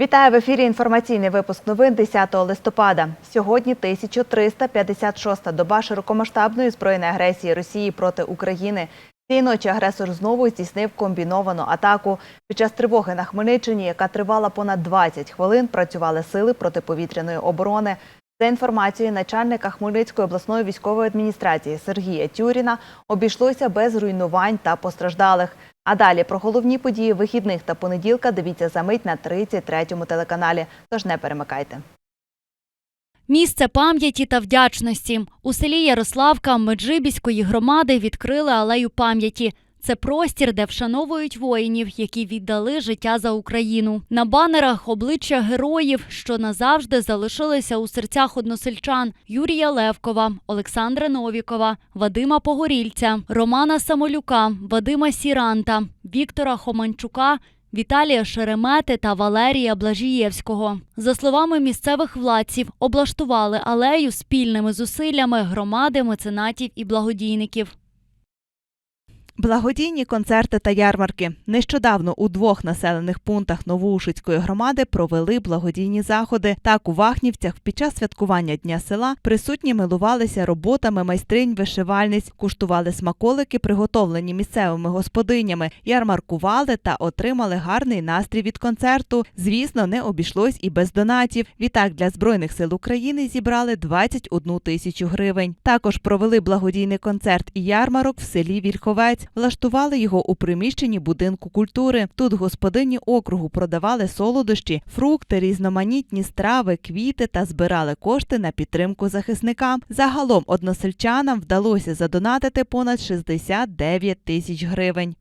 Вітаю в ефірі. Інформаційний випуск новин 10 листопада. Сьогодні 1356-та доба широкомасштабної збройної агресії Росії проти України. Цієї ночі агресор знову здійснив комбіновану атаку. Під час тривоги на Хмельниччині, яка тривала понад 20 хвилин, працювали сили протиповітряної оборони. За інформацією начальника Хмельницької обласної військової адміністрації Сергія Тюріна, обійшлося без руйнувань та постраждалих. А далі про головні події вихідних та понеділка дивіться за мить на 33-му телеканалі. Тож не перемикайте. Місце пам'яті та вдячності у селі Ярославка Меджибіської громади відкрили алею пам'яті. Це простір, де вшановують воїнів, які віддали життя за Україну. На банерах обличчя героїв, що назавжди залишилися у серцях односельчан: Юрія Левкова, Олександра Новікова, Вадима Погорільця, Романа Самолюка, Вадима Сіранта, Віктора Хоманчука. Віталія Шеремети та Валерія Блажієвського. За словами місцевих владців, облаштували алею спільними зусиллями громади, меценатів і благодійників. Благодійні концерти та ярмарки. Нещодавно у двох населених пунктах Новоушицької громади провели благодійні заходи. Так у Вахнівцях під час святкування Дня села присутні милувалися роботами майстринь вишивальниць, куштували смаколики, приготовлені місцевими господинями, ярмаркували та отримали гарний настрій від концерту. Звісно, не обійшлось і без донатів. Відтак для збройних сил України зібрали 21 тисячу гривень. Також провели благодійний концерт і ярмарок в селі Вільховець. Влаштували його у приміщенні будинку культури. Тут господині округу продавали солодощі, фрукти, різноманітні страви, квіти та збирали кошти на підтримку захисникам. Загалом односельчанам вдалося задонатити понад 69 тисяч гривень.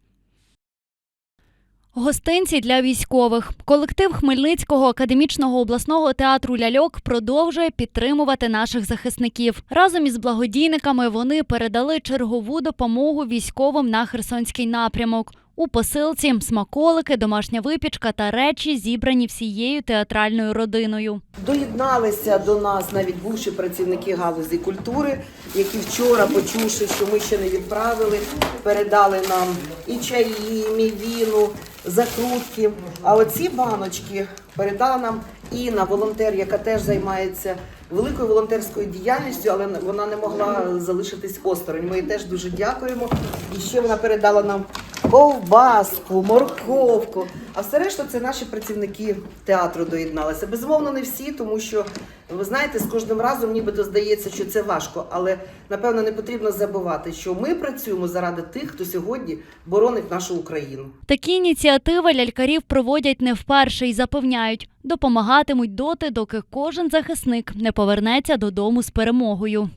Гостинці для військових. Колектив Хмельницького академічного обласного театру Ляльок продовжує підтримувати наших захисників. Разом із благодійниками вони передали чергову допомогу військовим на Херсонський напрямок. У посилці смаколики, домашня випічка та речі зібрані всією театральною родиною. Доєдналися до нас навіть бувші працівники галузі культури, які вчора, почувши, що ми ще не відправили, передали нам і чаї, і мівіну, закрутки. А оці баночки передала нам Інна, волонтер, яка теж займається великою волонтерською діяльністю, але вона не могла залишитись осторонь. Ми їй теж дуже дякуємо. І ще вона передала нам ковбаску, морковку. А все решта це наші працівники театру доєдналися. Безумовно, не всі, тому що ви знаєте, з кожним разом нібито здається, що це важко, але напевно не потрібно забувати, що ми працюємо заради тих, хто сьогодні боронить нашу Україну. Такі ініціативи лялькарів проводять не вперше і запевняють, допомагатимуть доти, доки кожен захисник не повернеться додому з перемогою.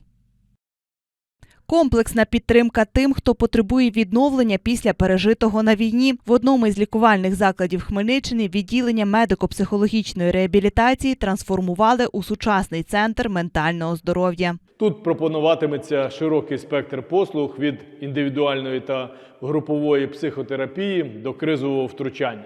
Комплексна підтримка тим, хто потребує відновлення після пережитого на війні. В одному із лікувальних закладів Хмельниччини відділення медико-психологічної реабілітації трансформували у сучасний центр ментального здоров'я. Тут пропонуватиметься широкий спектр послуг від індивідуальної та групової психотерапії до кризового втручання.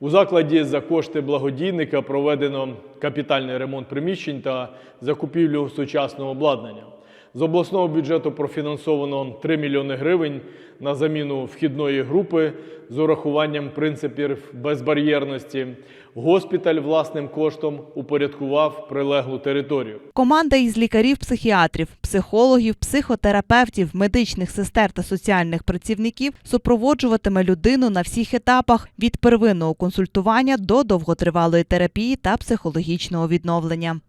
У закладі за кошти благодійника проведено капітальний ремонт приміщень та закупівлю сучасного обладнання. З обласного бюджету профінансовано 3 мільйони гривень на заміну вхідної групи з урахуванням принципів безбар'єрності. Госпіталь власним коштом упорядкував прилеглу територію. Команда із лікарів-психіатрів, психологів, психотерапевтів, медичних сестер та соціальних працівників супроводжуватиме людину на всіх етапах від первинного консультування до довготривалої терапії та психологічного відновлення.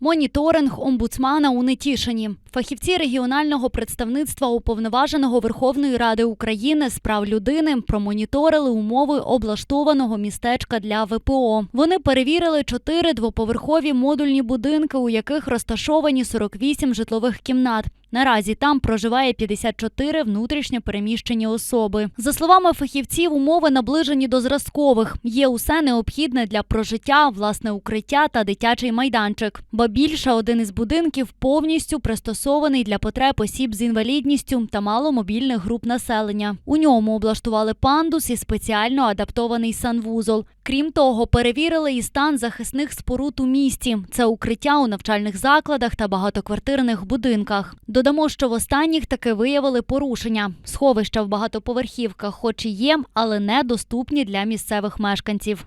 Моніторинг омбудсмана у Нетішині. Фахівці регіонального представництва уповноваженого Верховної Ради України з прав людини промоніторили умови облаштованого містечка для ВПО. Вони перевірили чотири двоповерхові модульні будинки, у яких розташовані 48 житлових кімнат. Наразі там проживає 54 внутрішньо переміщені особи. За словами фахівців, умови наближені до зразкових. Є усе необхідне для прожиття, власне укриття та дитячий майданчик. Ба більше один із будинків повністю пристосований для потреб осіб з інвалідністю та маломобільних груп населення. У ньому облаштували пандус і спеціально адаптований санвузол. Крім того, перевірили і стан захисних споруд у місті. Це укриття у навчальних закладах та багатоквартирних будинках. Додамо, що в останніх таки виявили порушення. Сховища в багатоповерхівках, хоч і є, але недоступні для місцевих мешканців.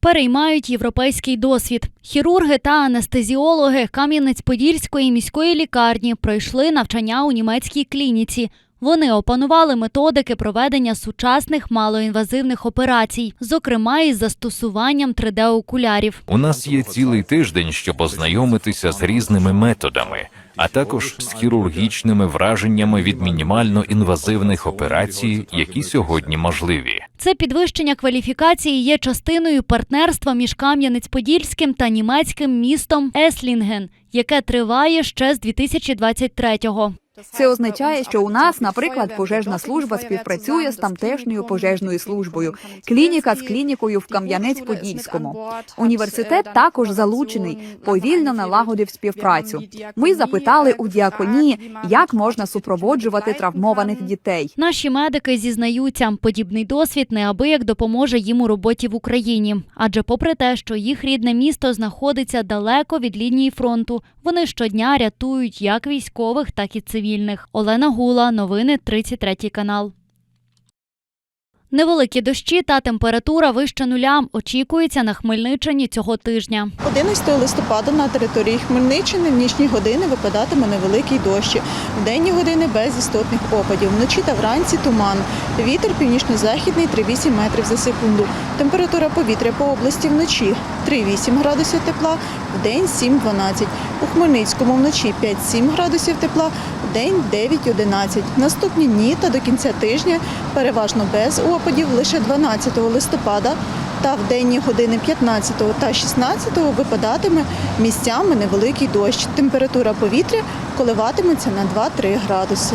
Переймають європейський досвід. Хірурги та анестезіологи Кам'янець-Подільської міської лікарні пройшли навчання у німецькій клініці. Вони опанували методики проведення сучасних малоінвазивних операцій, зокрема із застосуванням 3D-окулярів. У нас є цілий тиждень, щоб познайомитися з різними методами, а також з хірургічними враженнями від мінімально інвазивних операцій, які сьогодні можливі. Це підвищення кваліфікації є частиною партнерства між Кам'янець-Подільським та німецьким містом Еслінген, яке триває ще з 2023-го. Це означає, що у нас, наприклад, пожежна служба співпрацює з тамтешньою пожежною службою, клініка з клінікою в Кам'янець-Подільському. Університет також залучений, повільно налагодив співпрацю. Ми запитали у діаконії, як можна супроводжувати травмованих дітей. Наші медики зізнаються, подібний досвід неабияк допоможе їм у роботі в Україні. Адже, попри те, що їх рідне місто знаходиться далеко від лінії вони щодня рятують як військових, так і цивільних. Олена Гула, новини 33 канал. Невеликі дощі та температура вище нуля очікується на Хмельниччині цього тижня. 11 листопада на території Хмельниччини в нічні години випадатиме невеликий дощ. В денні години без істотних опадів. Вночі та вранці туман. Вітер північно-західний 3,8 метрів за секунду. Температура повітря по області вночі 3,8 градусів тепла, в день 7-12. У Хмельницькому вночі 5-7 градусів тепла, в день 9-11. Наступні дні та до кінця тижня переважно без опадів лише 12 листопада та в денні години 15 та 16 випадатиме місцями невеликий дощ. Температура повітря коливатиметься на 2-3 градуси.